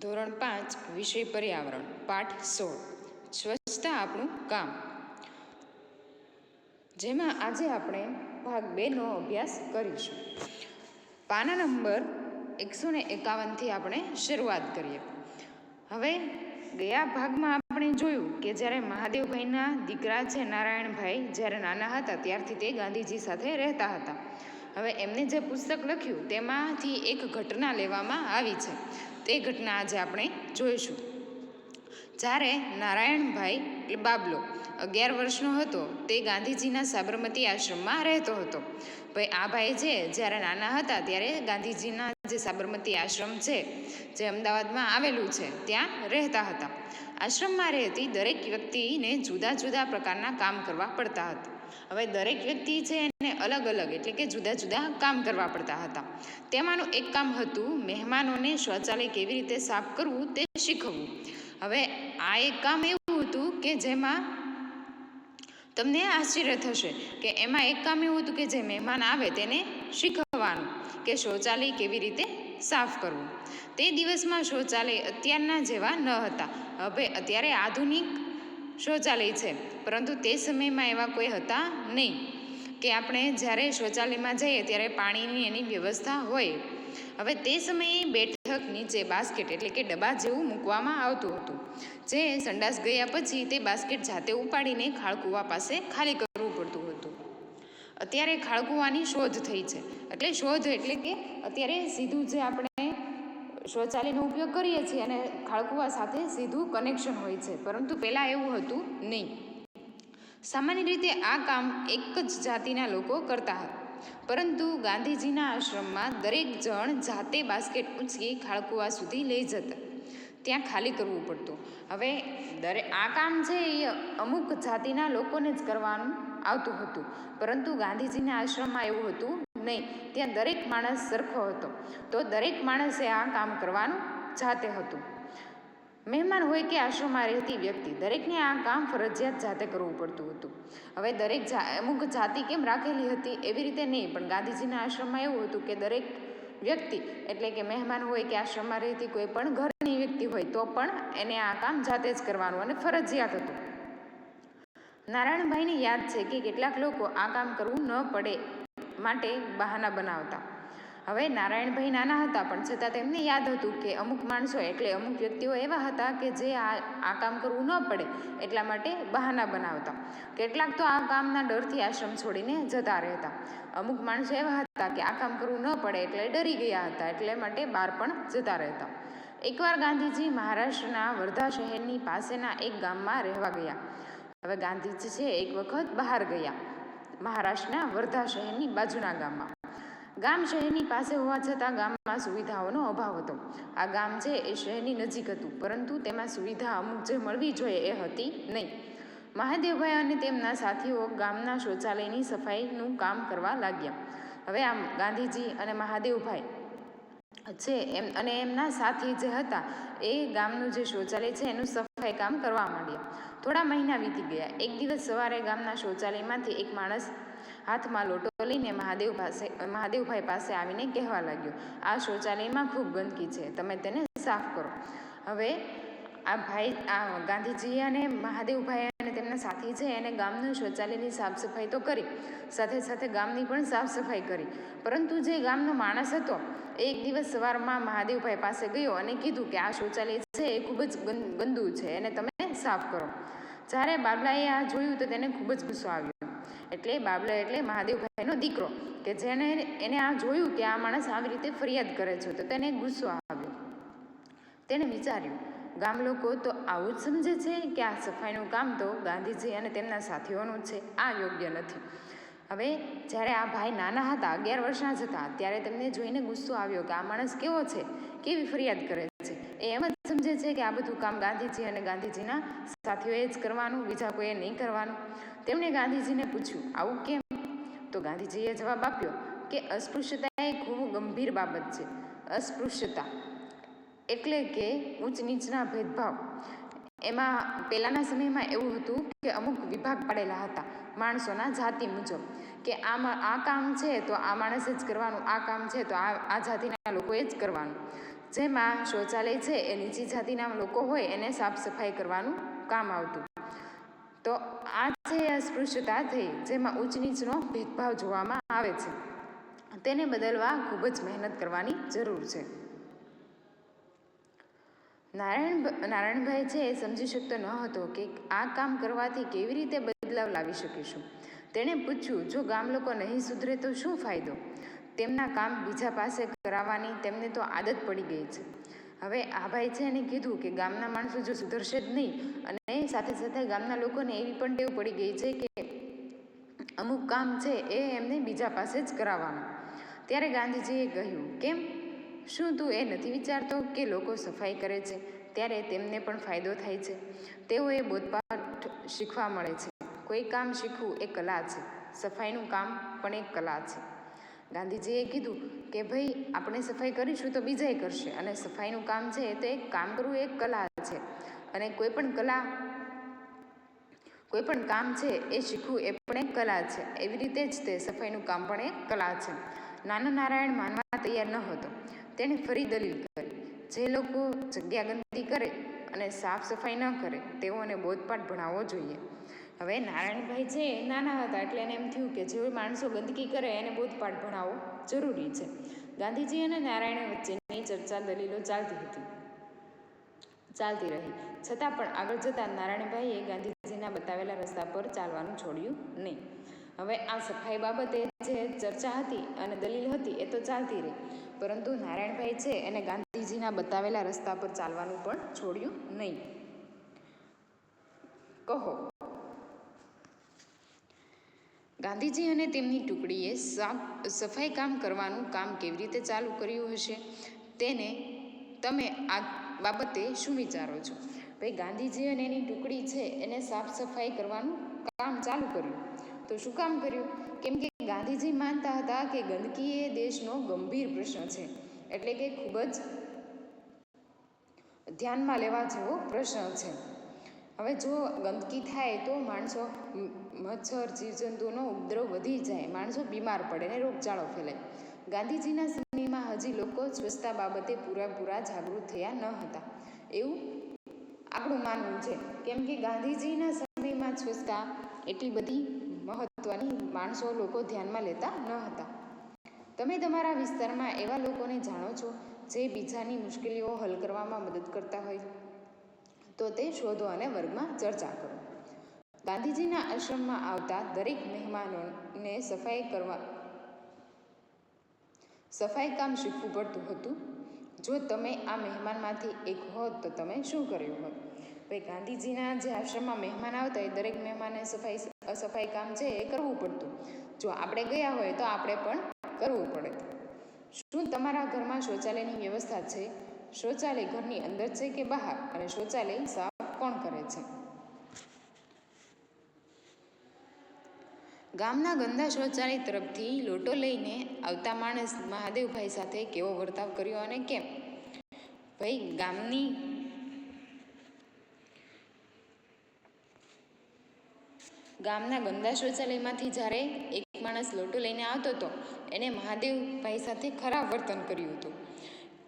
ધોરણ પાંચ, વિષય પર્યાવરણ, પાઠ સોળ, સ્વચ્છતા આપણું કામ. જેમાં આજે આપણે ભાગ બેનો અભ્યાસ કરીશું. પાના નંબર એકસો ને એકાવનથી આપણે શરૂઆત કરીએ. હવે ગયા ભાગમાં આપણે જોયું કે જ્યારે મહાદેવભાઈના દીકરા છે નારાયણભાઈ, જ્યારે નાના હતા ત્યારથી તે ગાંધીજી સાથે રહેતા હતા. હવે એમને જે પુસ્તક લખ્યું તેમાંથી એક ઘટના લેવામાં આવી છે. તે ઘટના આજે આપણે જોઈશું. જ્યારે નારાયણભાઈ બાબલો અગિયાર વર્ષનો હતો, તે ગાંધીજીના સાબરમતી આશ્રમમાં રહેતો હતો. ભાઈ, આ ભાઈ છે જ્યારે નાના હતા ત્યારે ગાંધીજીના જે સાબરમતી આશ્રમ છે, જે અમદાવાદમાં આવેલું છે, ત્યાં રહેતા હતા. આશ્રમમાં રહેતી દરેક વ્યક્તિને જુદા જુદા પ્રકારના કામ કરવા પડતા હતા. હવે દરેક વ્યક્તિ છે એને અલગ અલગ એટલે કે જુદા જુદા કામ કરવા પડતા હતા. તેમાંનું એક કામ હતું મહેમાનોને શૌચાલય કેવી રીતે સાફ કરવું તે શીખવવું. હવે આ એક કામ એવું હતું કે જેમાં તમને આશ્ચર્ય થશે કે એમાં એક કામ એવું હતું કે જે મહેમાન આવે તેને શીખવવાનું કે શૌચાલય કેવી રીતે સાફ કરવું. તે દિવસમાં શૌચાલય અત્યારના જેવા ન હતા. હવે અત્યારે આધુનિક શૌચાલય છે. પરંતુ તે સમયમાં એવા કોઈ હતા નહીં કે આપણે જ્યારે શૌચાલયમાં જઈએ ત્યારે પાણીની એની વ્યવસ્થા હોય. હવે તે સમયે બેઠક નીચે બાસ્કેટ એટલે કે ડબ્બા જેવું મૂકવામાં આવતું હતું. જે સંડાસ ગયા પછી તે બાસ્કેટ જાતે ઉપાડીને ખાળકુવા પાસે ખાલી કરવું પડતું હતું. અત્યારે ખાળકુવાની શોધ થઈ છે. એટલે શોધ એટલે કે અત્યારે સીધું જે આપણે શૌચાલયનો ઉપયોગ કરીએ છીએ અને ખાળકુવા સાથે સીધું કનેક્શન હોય છે. પરંતુ પહેલાં એવું હતું નહીં. સામાન્ય રીતે આ કામ એક જ જાતિના લોકો કરતા હતા. પરંતુ ગાંધીજીના આશ્રમમાં દરેક જણ જાતે બાસ્કેટ ઉંચકી ખાળકુવા સુધી લઈ જતા. ત્યાં ખાલી કરવું પડતું. હવે દરે આ કામ છે એ અમુક જાતિના લોકોને જ કરવાનું આવતું હતું. પરંતુ ગાંધીજીના આશ્રમમાં એવું હતું નહીં. ત્યાં દરેક માણસ સરખો હતો. તો દરેક માણસે આ કામ કરવાનું જાતે હતું. મહેમાન હોય કે આશ્રમમાં રહેતી વ્યક્તિ, દરેકને આ કામ ફરજિયાત જાતે કરવું પડતું હતું. હવે દરેક અમુક જાતિ કેમ રાખેલી હતી એવી રીતે નહીં. પણ ગાંધીજીના આશ્રમમાં એવું હતું કે દરેક વ્યક્તિ, એટલે કે મહેમાન હોય કે આશ્રમમાં રહેતી કોઈ પણ ઘરની વ્યક્તિ હોય, તો પણ એને આ કામ જાતે જ કરવાનું અને ફરજિયાત હતું. નારાયણભાઈને યાદ છે કે કેટલાક લોકો આ કામ કરવું ન પડે માટે બહાના બનાવતા. હવે નારાયણભાઈ નાના હતા, પણ છતાં તેમને યાદ હતું કે અમુક માણસો એટલે અમુક વ્યક્તિઓ એવા હતા કે જે આ આ કામ કરવું ન પડે, એટલા માટે બહાના બનાવતા. કેટલાક તો આ કામના ડરથી આશ્રમ છોડીને જતા રહેતા. અમુક માણસો એવા હતા કે આ કામ કરવું ન પડે એટલે ડરી ગયા હતા, એટલે માટે બહાર પણ જતા રહેતા. એકવાર ગાંધીજી મહારાષ્ટ્રના વર્ધા શહેરની પાસેના એક ગામમાં રહેવા ગયા. હવે ગાંધીજી છે, એક વખત બહાર ગયા. મહારાષ્ટ્રના વર્ધા શહેરની બાજુના ગામમાં. ગામ શહેરની પાસે હોવા છતાં ગામમાં સુવિધાઓનો અભાવ હતો. આ ગામ છે એ શહેરની નજીક હતું, પરંતુ તેમાં સુવિધા અમુક જે મળવી જોઈએ એ હતી નહીં. મહાદેવભાઈ અને તેમના સાથીઓ ગામના શૌચાલયની સફાઈનું કામ કરવા લાગ્યા. હવે આમ ગાંધીજી અને મહાદેવભાઈ છે. એમ, અને એમના સાથી જે હતા, એ ગામનું જે શૌચાલય છે, એનું સફાઈ કામ કરવા માંડ્યા. થોડા મહિના વીતી ગયા. એક દિવસ સવારે ગામના શૌચાલયમાંથી એક માણસ હાથમાં લોટો લઈને મહાદેવ પાસે, મહાદેવભાઈ પાસે આવીને કહેવા લાગ્યો, આ શૌચાલયમાં ખૂબ ગંદકી છે. તમે તેને સાફ કરો. હવે આ ભાઈ, આ ગાંધીજી અને મહાદેવભાઈ અને તેમના સાથી છે, એને ગામનું શૌચાલયની સાફ સફાઈ તો કરી, સાથે સાથે ગામની પણ સાફ સફાઈ કરી. પરંતુ જે ગામનો માણસ હતો એક દિવસ સવારમાં મહાદેવભાઈ પાસે ગયો અને કીધું કે આ શૌચાલય છે એ ખૂબ જ ગંદુ છે, એને તમે સાફ કરો. જ્યારે બાબલાએ આ જોયું તો તેને ખૂબ જ ગુસ્સો આવ્યો. એટલે બાબલા એટલે મહાદેવભાઈનો દીકરો, કે જેને એને આ જોયું કે આ માણસ આવી રીતે ફરિયાદ કરે છે, તો તેને ગુસ્સો આવ્યો. તેણે વિચાર્યું ગામ લોકો તો આવું જ સમજે છે કે આ સફાઈનું કામ તો ગાંધીજી અને તેમના સાથીઓનું છે. આ યોગ્ય નથી. હવે જ્યારે આ ભાઈ નાના હતા, અગિયાર વર્ષના જ હતા, ત્યારે તેમને જોઈને ગુસ્સો આવ્યો કે આ માણસ કેવો છે? કેવી ફરિયાદ કરે છે? એ એમ જ સમજે છે કે આ બધું કામ ગાંધીજી અને ગાંધીજીના સાથીઓએ જ કરવાનું, બીજા કોઈએ નહીં કરવાનું. તેમણે ગાંધીજીને પૂછ્યું, આવું કેમ? તો ગાંધીજીએ જવાબ આપ્યો કે, અસ્પૃશ્યતા એ ખૂબ ગંભીર બાબત છે. અસ્પૃશ્યતા એટલે કે ઊંચ નીચના ભેદભાવ. એમાં પહેલાંના સમયમાં એવું હતું કે અમુક વિભાગ પાડેલા હતા, માણસોના જાતિ મુજબ. કે આમાં, આ કામ છે તો આ માણસે જ કરવાનું, આ કામ છે તો આ આ જાતિના લોકોએ જ કરવાનું. જેમાં શૌચાલય છે એ નીચી જાતિના લોકો હોય એને સાફ સફાઈ કરવાનું કામ આવતું. તો આ છે અસ્પૃશ્યતા થઈ, જેમાં ઊંચ નીચનો ભેદભાવ જોવામાં આવે છે. તેને બદલવા ખૂબ જ મહેનત કરવાની જરૂર છે. નારાયણ નારાયણભાઈ છે એ સમજી શકતો ન હતો કે આ કામ કરવાથી કેવી રીતે બદલાવ લાવી શકીશું. તેણે પૂછ્યું, જો ગામ લોકો નહીં સુધરે તો શું ફાયદો? તેમના કામ બીજા પાસે કરાવવાની તેમને તો આદત પડી ગઈ છે. હવે આ ભાઈ છે એને કીધું કે ગામના માણસો જો સુધરશે જ નહીં અને સાથે સાથે ગામના લોકોને એવી પણ ટેવ પડી ગઈ છે કે અમુક કામ છે એ એમને બીજા પાસે જ કરાવવાનું. ત્યારે ગાંધીજીએ કહ્યું, કેમ? શું તું એ નથી વિચારતો કે લોકો સફાઈ કરે છે? ત્યારે તેમને પણ ફાયદો થાય છે. તેઓએ બોધપાઠ શીખવા મળે છે. કોઈ કામ શીખવું એ કલા છે. સફાઈનું કામ પણ એક કલા છે. ગાંધીજીએ કીધું કે ભાઈ, આપણે સફાઈ કરીશું તો બીજાય કરશે અને સફાઈનું કામ છે તો એક કામ કરવું એક કલા છે. અને કોઈ પણ કલા, કોઈ પણ કામ છે એ શીખવું એ પણ એક કલા છે. એવી રીતે જ તે સફાઈનું કામ પણ એક કલા છે. નાનો નારાયણ માનવા તૈયાર ન હતો. તેણે ફરી દલીલ કરી. જે લોકો જગ્યા ગંદકી કરે અને સાફ સફાઈ ન કરે, તેઓને બોધપાઠ ભણાવવો જોઈએ. હવે નારાયણભાઈ છે નાના હતા એટલે એને એમ થયું કે જે માણસો ગંદકી કરે એને બોધપાઠ ભણાવવો જરૂરી છે. ગાંધીજી અને નારાયણ વચ્ચેની ચર્ચા દલીલો ચાલતી હતી. ચાલતી રહી. છતાં પણ આગળ જતાં નારાયણભાઈએ ગાંધીજીના બતાવેલા રસ્તા પર ચાલવાનું છોડ્યું નહીં. હવે આ સફાઈ બાબતે જે ચર્ચા હતી અને દલીલ હતી એ તો ચાલતી રહી. પરંતુ નારાયણભાઈ છે એને ગાંધીજીના બતાવેલા રસ્તા પર ચાલવાનું પણ છોડ્યું નહીં. કહો. ગાંધીજી અને તેમની ટુકડીએ સાફ, સફાઈ કામ કરવાનું કામ કેવી રીતે ચાલુ કર્યું હશે? તેને તમે આ બાબતે શું વિચારો છો? ભાઈ, ગાંધીજી અને એની ટુકડી છે, એને સાફ સફાઈ કરવાનું કામ ચાલુ કર્યું. તો શું કામ કર્યું? કેમ કે ગાંધીજી માનતા હતા કે ગંદકી એ દેશનો ગંભીર પ્રશ્ન છે. એટલે કે ખૂબ જ ધ્યાનમાં લેવા જેવો પ્રશ્ન છે. હવે જો ગંદકી થાય તો માણસો મચ્છર, જીવજંતુનો ઉપદ્રવ વધી જાય. માણસો બીમાર પડે ને રોગચાળો ફેલાય. ગાંધીજીના સમયમાં હજી લોકો સ્વચ્છતા બાબતે પૂરેપૂરા જાગૃત થયા ન હતા. એવું આપણું માનવું છે. કેમ કે ગાંધીજીના સમયમાં સ્વચ્છતા એટલી બધી મહત્ત્વની માણસો લોકો ધ્યાનમાં લેતા ન હતા. તમે તમારા વિસ્તારમાં એવા લોકોને જાણો છો જે બીજાની મુશ્કેલીઓ હલ કરવામાં મદદ કરતા હોય? તો તે શોધો અને વર્ગમાં ચર્ચા કરો. ગાંધીજીના આશ્રમમાં આવતા દરેક મહેમાનોને સફાઈ કરવા, સફાઈ કામ શીખવું પડતું હતું. જો તમે આ મહેમાનમાંથી એક હોત તો તમે શું કર્યું હોત? ભાઈ ગાંધીજીના જે આશ્રમમાં મહેમાન આવતા એ દરેક મહેમાને સફાઈ સફાઈ કામ છે એ કરવું પડતું. જો આપણે ગયા હોય તો આપણે પણ કરવું પડે. શું તમારા ઘરમાં શૌચાલયની વ્યવસ્થા છે? શૌચાલય ઘરની અંદર છે કે બહાર? અને શૌચાલય સાફ કોણ કરે છે? ગામના ગંદા શૌચાલય તરફથી લોટો લઈને આવતા માણસ મહાદેવભાઈ સાથે કેવો વર્તાવ કર્યો અને કેમ? ભાઈ, ગામની ગામના ગંદા શૌચાલયમાંથી જ્યારે એક માણસ લોટો લઈને આવતો હતો, એને મહાદેવભાઈ સાથે ખરાબ વર્તન કર્યું હતું.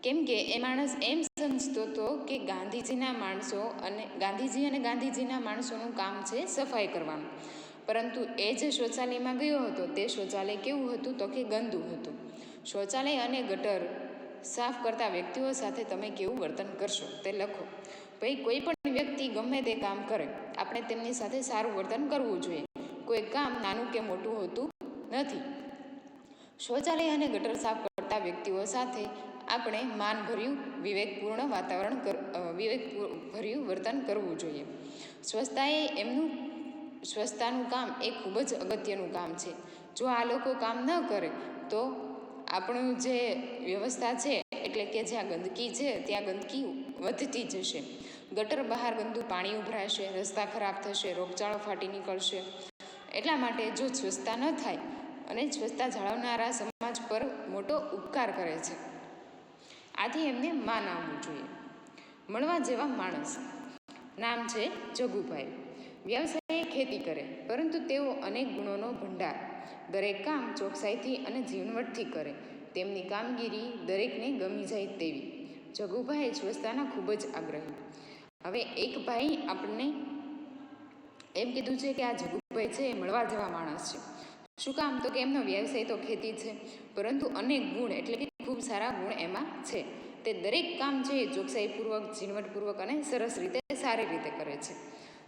કેમ કે એ માણસ એમ સમજતો હતો કે ગાંધીજીના માણસો અને ગાંધીજી અને ગાંધીજીના માણસોનું કામ છે સફાઈ કરવાનું પરંતુ એ જે શૌચાલયમાં ગયો હતો, તે શૌચાલય કેવું હતું તો કે ગંદુ હતું. શૌચાલય અને ગટર સાફ કરતા વ્યક્તિઓ સાથે તમે કેવું વર્તન કરશો તે લખો. ભાઈ કોઈ પણ વ્યક્તિ ગમે તે કામ કરે, આપણે તેમની સાથે સારું વર્તન કરવું જોઈએ. કોઈ કામ નાનું કે મોટું હોતું નથી. શૌચાલય અને ગટર સાફ કરતા વ્યક્તિઓ સાથે આપણે માનભર્યું, વિવેકપૂર્ણ વાતાવરણ કર વિવેક ભર્યું વર્તન કરવું જોઈએ. સ્વચ્છતાએ એમનું સ્વચ્છતાનું કામ એ ખૂબ જ અગત્યનું કામ છે. જો આ લોકો કામ ન કરે, તો આપણું જે વ્યવસ્થા છે, એટલે કે જ્યાં ગંદકી છે, ત્યાં ગંદકી વધતી જશે. ગટર બહાર ગંદુ પાણી ઉભરાશે, રસ્તા ખરાબ થશે, રોગચાળો ફાટી નીકળશે. એટલા માટે જો સ્વચ્છતા ન થાય અને સ્વચ્છતા જાળવનારા સમાજ પર મોટો ઉપકાર કરે છે, આથી એમને માન આવવું જોઈએ. મળવા જેવા માણસ. નામ છે જગુભાઈ. વ્યવસાયે ખેતી કરે, પરંતુ તેઓ અનેક ગુણોનો ભંડાર. દરેક કામ ચોકસાઈથી અને ઝીણવટથી કરે. તેમની કામગીરી દરેકને ગમી જાય તેવી. જગુભાઈ સ્વચ્છતાના ખૂબ જ આગ્રહી. હવે એક ભાઈ આપણને એમ કીધું છે કે આ જગુભાઈ છે, એ મળવા જેવા માણસ છે. શું કામ? તો કે એમનો વ્યવસાય તો ખેતી છે, પરંતુ અનેક ગુણ એટલે કે ખૂબ સારા ગુણ એમાં છે. તે દરેક કામ છે એ ચોકસાઈપૂર્વક, ઝીણવટપૂર્વક અને સરસ રીતે, સારી રીતે કરે છે.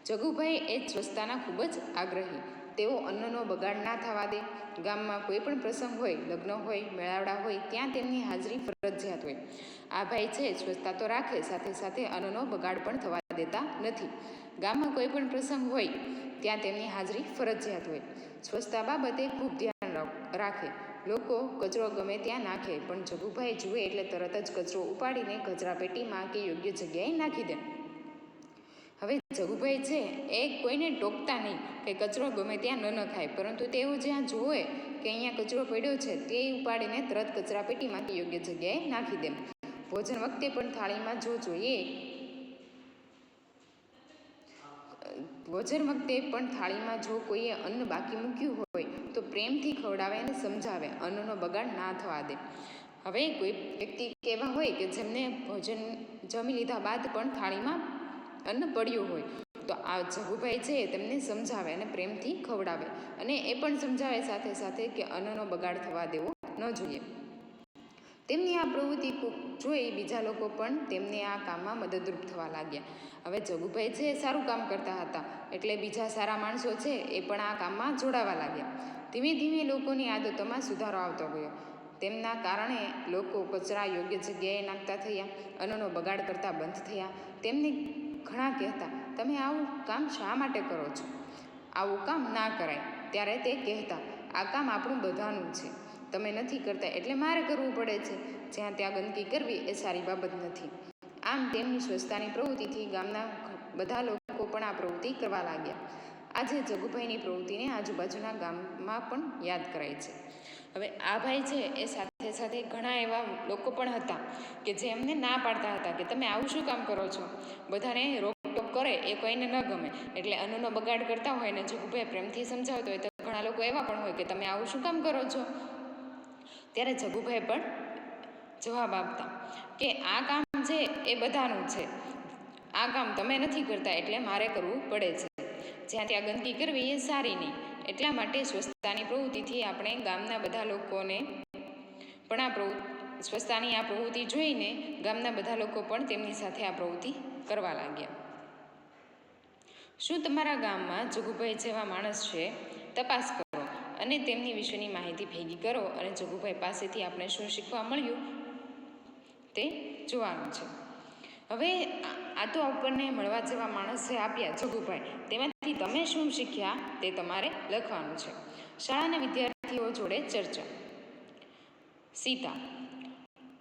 જગુભાઈ એ સ્વચ્છતાના ખૂબ જ આગ્રહી. તેઓ અન્નનો બગાડ ના થવા દે. ગામમાં કોઈ પણ પ્રસંગ હોય, લગ્ન હોય, મેળાવડા હોય, ત્યાં તેમની હાજરી ફરજિયાત હોય. આ ભાઈ છે, સ્વચ્છતા તો રાખે, સાથે સાથે અન્નનો બગાડ પણ થવા દેતા નથી. ગામમાં કોઈ પણ પ્રસંગ હોય, ત્યાં તેમની હાજરી ફરજિયાત હોય. સ્વચ્છતા બાબતે ખૂબ ધ્યાન રાખે લોકો કચરો ગમે ત્યાં નાખે, પણ જગુભાઈ જુએ એટલે તરત જ કચરો ઉપાડીને કચરાપેટીમાં કે યોગ્ય જગ્યાએ નાખી દે. જગુભાઈ છે, એ કોઈને ટોકતા નહીં કે કચરો ગમે ત્યાં ન નખાય પરંતુ તેઓ જ્યાં જુએ કે અહીંયા કચરો પડ્યો છે, તે ઉપાડીને તરત કચરાપેટીમાં કે યોગ્ય જગ્યાએ નાખી દે. ભોજન વખતે પણ થાળીમાં જો જોઈએ, ભોજન વખતે પણ થાળીમાં જો કોઈએ અન્ન બાકી મૂક્યું હોય, તો પ્રેમથી ખવડાવે અને સમજાવે, અન્નનો બગાડ ના થવા દે. હવે કોઈ વ્યક્તિ કેવા હોય કે જેમને ભોજન જમી લીધા બાદ પણ થાળીમાં અન્ન પડ્યું હોય, તો આ જગુભાઈ છે તેમને સમજાવે અને પ્રેમથી ખવડાવે. અને એ પણ સમજાવે સાથે સાથે કે અન્નનો બગાડ થવા દેવો ન જોઈએ. તેમની આ પ્રવૃત્તિ જોઈ બીજા લોકો પણ તેમને આ કામમાં મદદરૂપ થવા લાગ્યા. હવે જગુભાઈ છે એ સારું કામ કરતા હતા, એટલે બીજા સારા માણસો છે એ પણ આ કામમાં જોડાવા લાગ્યા. ધીમે ધીમે લોકોની આદતોમાં સુધારો આવતો ગયો. તેમના કારણે લોકો કચરા યોગ્ય જગ્યાએ નાખતા થયા, અન્નનો બગાડ કરતા બંધ થયા. તેમને ઘણા કહેતા, તમે આવું કામ શા માટે કરો છો? આવું કામ ના કરાય. ત્યારે તે કહેતા, આ કામ આપણું બધાનું છે. તમે નથી કરતા એટલે મારે કરવું પડે છે. જ્યાં ત્યાં ગંદકી કરવી એ સારી બાબત નથી. આમ તેમની સ્વચ્છતાની પ્રવૃત્તિથી ગામના બધા લોકો પણ આ પ્રવૃત્તિ કરવા લાગ્યા. આજે જગુભાઈની પ્રવૃત્તિને આજુબાજુના ગામમાં પણ યાદ કરાય છે. હવે આ ભાઈ છે એ સાથે સાથે ઘણા એવા લોકો પણ હતા કે જે એમને ના પાડતા હતા કે તમે આવું શું કામ કરો છો? બધાને રોકટોક કરે એ કોઈને ન ગમે. એટલે અન્નનો બગાડ કરતા હોય ને જગુભાઈ પ્રેમથી સમજાવતો હોય તો ઘણા લોકો એવા પણ હોય કે તમે આવું શું કામ કરો છો? ત્યારે જગુભાઈ પણ જવાબ આપતા કે આ કામ છે એ બધાનું છે. આ કામ તમે નથી કરતા એટલે મારે કરવું પડે છે. જ્યાં ત્યાં ગંદકી કરવી એ સારી નહીં. એટલા માટે સ્વચ્છતાની પ્રવૃત્તિથી આપણે ગામના બધા લોકોને પણ આ પ્રવૃત્તિ, સ્વચ્છતાની આ પ્રવૃત્તિ જોઈને ગામના બધા લોકો પણ તેમની સાથે આ પ્રવૃત્તિ કરવા લાગ્યા. શું તમારા ગામમાં જગુભાઈ જેવા માણસ છે? તપાસ કરો અને તેમની વિશેની માહિતી ભેગી કરો અને જગુભાઈ પાસેથી આપણે શું શીખવા મળ્યું તે જોવાનું છે. હવે આ- તો આપણને મળવા જેવા માણસે આપ્યા જગુભાઈ. તેમાંથી તમે શું શીખ્યા તે તમારે લખવાનું છે. શાળાના વિદ્યાર્થીઓ જોડે ચર્ચા. સીતા.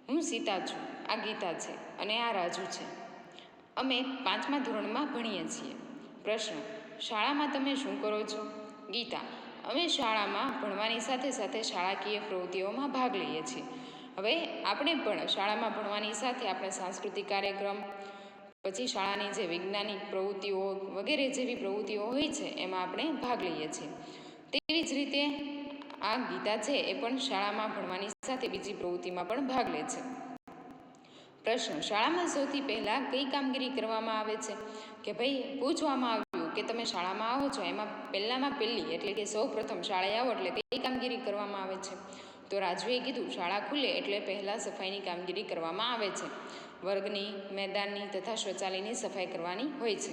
હું સીતા છું, આ ગીતા છે અને આ રાજુ છે. અમે પાંચમા ધોરણમાં ભણીએ છીએ. પ્રશ્ન, શાળામાં તમે શું કરો છો? ગીતા. અમે શાળામાં ભણવાની સાથે સાથે શાળાકીય પ્રવૃત્તિઓમાં ભાગ લઈએ છીએ. હવે આપણે પણ શાળામાં ભણવાની સાથે આપણે સાંસ્કૃતિક કાર્યક્રમ પછી શાળાની જે વૈજ્ઞાનિક પ્રવૃત્તિઓ વગેરે જેવી પ્રવૃત્તિઓ હોય છે, એમાં આપણે ભાગ લઈએ છીએ. તેવી જ રીતે આ ગીતા છે એ પણ શાળામાં ભણવાની સાથે બીજી પ્રવૃત્તિમાં પણ ભાગ લે છે. પ્રશ્ન, શાળામાં સૌથી પહેલાં કઈ કામગીરી કરવામાં આવે છે? કે ભાઈ, પૂછવામાં આવ્યું કે તમે શાળામાં આવો છો, એમાં પહેલાંમાં પહેલી, એટલે કે સૌ પ્રથમ શાળાએ આવો, એટલે કઈ કામગીરી કરવામાં આવે છે? તો રાજુએ કીધું, શાળા ખુલે એટલે પહેલાં સફાઈની કામગીરી કરવામાં આવે છે. વર્ગની મેદાનની તથા શૌચાલયની સફાઈ કરવાની હોય છે.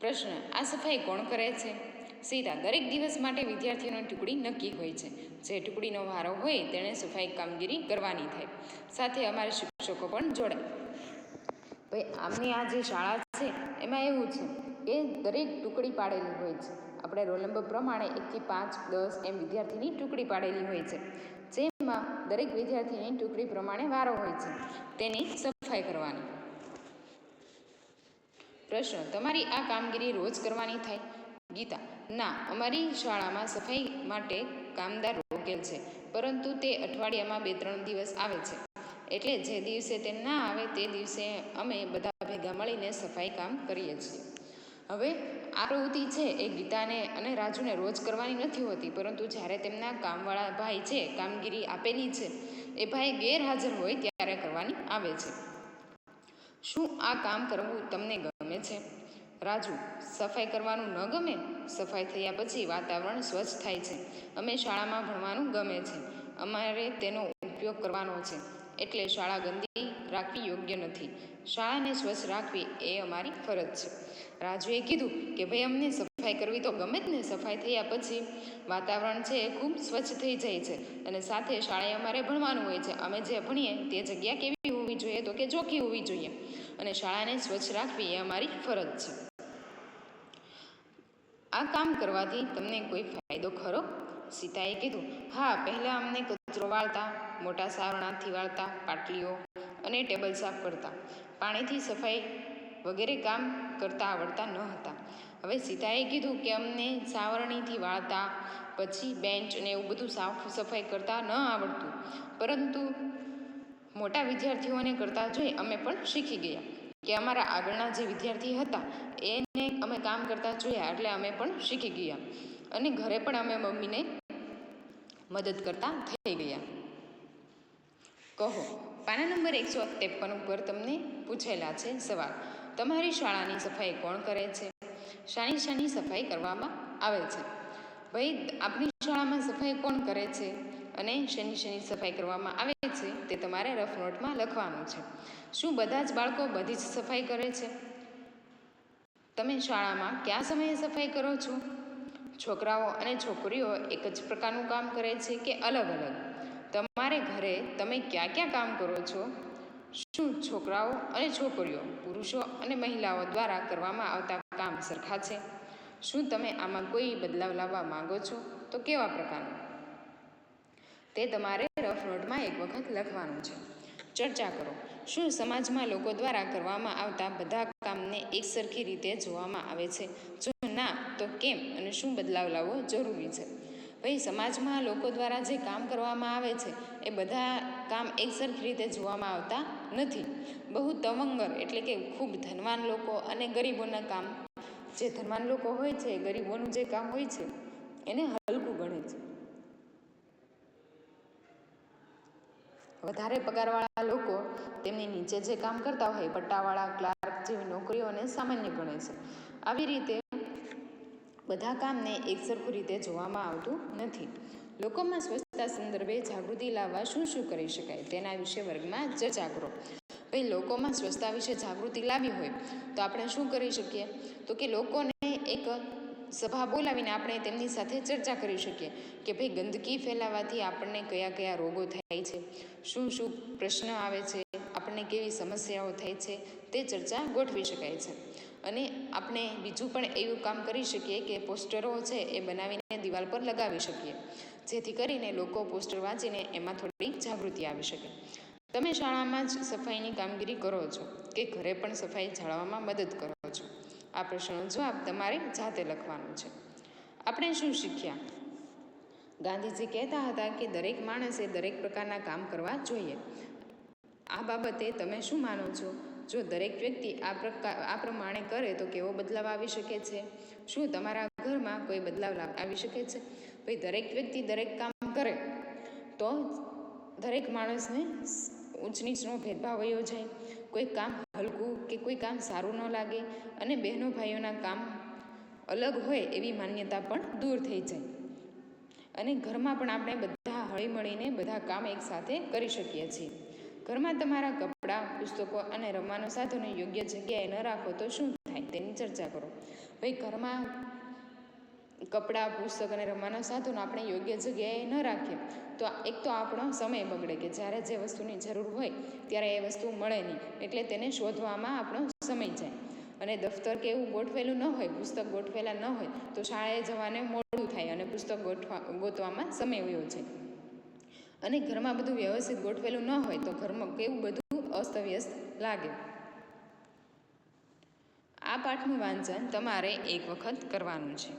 પ્રશ્ન, આ સફાઈ કોણ કરે છે? સીધા, દરેક દિવસ માટે વિદ્યાર્થીઓની ટુકડી નક્કી હોય છે. જે ટુકડીનો વારો હોય તેણે સફાઈ કામગીરી કરવાની થાય. સાથે અમારા શિક્ષકો પણ જોડાય. ભાઈ, આમની આ જે શાળા છે, એમાં એવું છે કે દરેક ટુકડી પાડેલી હોય છે. આપણે રોલ નંબર પ્રમાણે એકથી પાંચ, દસ એમ વિદ્યાર્થીની ટુકડી પાડેલી હોય છે. જેમાં દરેક વિદ્યાર્થીની ટુકડી પ્રમાણે વારો હોય છે. તેની સફાઈ કરવાની. પ્રશ્ન, તમારી આ કામગીરી રોજ કરવાની થાય? ગીતા, ના, અમારી શાળામાં સફાઈ માટે કામદાર રોકેલ છે, પરંતુ તે અઠવાડિયામાં બે ત્રણ દિવસ આવે છે. એટલે જે દિવસે તે ના આવે, તે દિવસે અમે બધા ભેગા મળીને સફાઈ કામ કરીએ છીએ. હવે, આ પ્રવૃત્તિ છે એ ગીતાને અને રાજુને રોજ કરવાની નથી હોતી, પરંતુ જ્યારે તેમના કામવાળા ભાઈ છે, કામગીરી આપેલી છે, એ ભાઈ ગેરહાજર હોય ત્યારે કરવાની આવે છે. શું આ કામ કરવું તમને ગમે છે? રાજુ, સફાઈ કરવાનું ન ગમે? સફાઈ થયા પછી વાતાવરણ સ્વચ્છ થાય છે. અમે શાળામાં ભણવાનું ગમે છે. અમારે તેનો ઉપયોગ કરવાનો છે. એટલે શાળા ગંદી રાખવી યોગ્ય નથી. શાળાને સ્વચ્છ રાખવી એ અમારી ફરજ છે. રાજુએ કીધું કે ભાઈ અમને સફાઈ કરવી તો ગમે જ ને, સફાઈ થયા પછી વાતાવરણ છે એ ખૂબ સ્વચ્છ થઈ જાય છે અને સાથે શાળાએ અમારે ભણવાનું હોય છે. અમે જે ભણીએ તે જગ્યા કેવી હોવી જોઈએ તો કે ચોખ્ખી હોવી જોઈએ. અને શાળાને સ્વચ્છ રાખવી એ અમારી ફરજ છે. આ કામ કરવાથી તમને કોઈ ફાયદો ખરો? સીતાએ કીધું, હા, પહેલાં અમને કચરો વાળતા, મોટા સાવરણાથી વાળતા પાટલીઓ અને ટેબલ સાફ કરતા. પાણીથી સફાઈ વગેરે કામ કરતા આવડતા ન હતા. હવે સીતાએ કીધું કે અમને સાવરણીથી વાળતા, પછી બેન્ચ અને એવું બધું સાફ સફાઈ કરતા ન આવડતું. પરંતુ મોટા વિદ્યાર્થીઓને કરતા જોઈ અમે પણ શીખી ગયા કે અમારા આગળના જે વિદ્યાર્થી હતા, એને અમે કામ કરતા જોયા એટલે અમે પણ શીખી ગયા. અને ઘરે પણ અમે મમ્મીને મદદ કરતા થઈ ગયા. કહો, પાના નંબર એકસો ત્રેપન ઉપર તમને પૂછેલા છે સવાલ. તમારી શાળાની સફાઈ કોણ કરે છે? શાની શાની સફાઈ કરવામાં આવે છે. ભાઈ આપણી શાળામાં સફાઈ કોણ કરે છે? અને શેની શેની સફાઈ કરવામાં આવે છે તે તમારે રફ નોટમાં લખવાનું છે. શું બધા જ બાળકો બધી જ સફાઈ કરે છે? તમે શાળામાં કયા સમયે સફાઈ કરો છો? છોકરાઓ અને છોકરીઓ એક જ પ્રકારનું કામ કરે છે કે અલગ અલગ? તમારે ઘરે તમે ક્યાં ક્યાં કામ કરો છો? શું છોકરાઓ અને છોકરીઓ, પુરુષો અને મહિલાઓ દ્વારા કરવામાં આવતા કામ સરખા છે? શું તમે આમાં કોઈ બદલાવ લાવવા માંગો છો? તો કેવા પ્રકારનો? તે તમારે રફ નોટમાં એક વખત લખવાનું છે. ચર્ચા કરો. શું સમાજમાં લોકો દ્વારા કરવામાં આવતા બધા કામને એકસરખી રીતે જોવામાં આવે છે? જો ના, તો કેમ અને શું બદલાવ લાવવો જરૂરી છે? ભાઈ, સમાજમાં લોકો દ્વારા જે કામ કરવામાં આવે છે, એ બધા કામ એકસરખી રીતે જોવામાં આવતા નથી. બહુ તવંગર એટલે કે ખૂબ ધનવાન લોકો અને ગરીબોના કામ. જે ધનવાન લોકો હોય છે, ગરીબોનું જે કામ હોય છે, એને હલકું ગણે છે. વધારે પગારવાળા લોકો તેમની નીચે જે કામ કરતા હોય, પટ્ટાવાળા, ક્લાર્ક જેવી નોકરીઓને સામાન્ય ગણે છે. આવી રીતે બધા કામને એકસરખું રીતે જોવામાં આવતું નથી. લોકોમાં સ્વચ્છતા સંદર્ભે જાગૃતિ લાવવા શું શું કરી શકાય તેના વિશે વર્ગમાં ચર્ચા કરો ભાઈ, લોકોમાં સ્વચ્છતા વિશે જાગૃતિ લાવી હોય તો આપણે શું કરી શકીએ? તો કે લોકોને એક સભા બોલાવીને આપણે તેમની સાથે ચર્ચા કરી શકીએ કે ભાઈ, ગંદકી ફેલાવાથી આપણને કયા કયા રોગો થાય છે? શું શું પ્રશ્ન આવે છે? આપણને કેવી સમસ્યાઓ થાય છે? તે ચર્ચા ગોઠવી શકાય છે. અને આપણે બીજું પણ એવું કામ કરી શકીએ કે પોસ્ટરો છે એ બનાવીને દિવાલ પર લગાવી શકીએ. જેથી કરીને લોકો પોસ્ટર વાંચીને એમાં થોડી જાગૃતિ આવી શકે. તમે શાળામાં જ સફાઈની કામગીરી કરો છો કે ઘરે પણ સફાઈ જાળવવામાં મદદ કરો છો? આ પ્રશ્નનો જવાબ તમારે જાતે લખવાનો છે. આપણે શું શીખ્યા? ગાંધીજી કહેતા હતા કે દરેક માણસે દરેક પ્રકારના કામ કરવા જોઈએ. આ બાબતે તમે શું માનો છો? જો દરેક વ્યક્તિ આ પ્રકાર આ પ્રમાણે કરે તો કેવો બદલાવ આવી શકે છે? શું તમારા ઘરમાં કોઈ બદલાવ આવી શકે છે? ભાઈ દરેક વ્યક્તિ દરેક કામ કરે તો દરેક માણસને ઊંચ નીચનો ભેદભાવ વયો જાય કોઈ કામ હલકું કે કોઈ કામ સારું ન લાગે અને બહેનો ભાઈઓના કામ અલગ હોય એવી માન્યતા પણ દૂર થઈ જાય. અને ઘરમાં પણ આપણે બધા હળી મળીને બધા કામ એકસાથે કરી શકીએ છીએ. ઘરમાં તમારા કપડાં, પુસ્તકો અને રમવાનો સાધનો યોગ્ય જગ્યાએ ન રાખો તો શું થાય? તેની ચર્ચા કરો. ભાઈ, ઘરમાં કપડાં, પુસ્તક અને રમવાના સાધનો આપણે યોગ્ય જગ્યાએ ન રાખીએ, તો એક તો આપણો સમય બગડે કે જ્યારે જે વસ્તુની જરૂર હોય ત્યારે એ વસ્તુ મળે નહીં, એટલે તેને શોધવામાં આપણો સમય જાય. અને દફતર કે એવું ગોઠવેલું ન હોય, પુસ્તક ગોઠવેલા ન હોય, તો શાળાએ જવાને મોડું થાય અને પુસ્તક ગોઠવા, ગોતવામાં સમય વયો જાય. અને ઘરમાં બધું વ્યવસ્થિત ગોઠવેલું ન હોય તો ઘરમાં કેવું બધું અસ્તવ્યસ્ત લાગે. આ પાઠનું વાંચન તમારે એક વખત કરવાનું છે.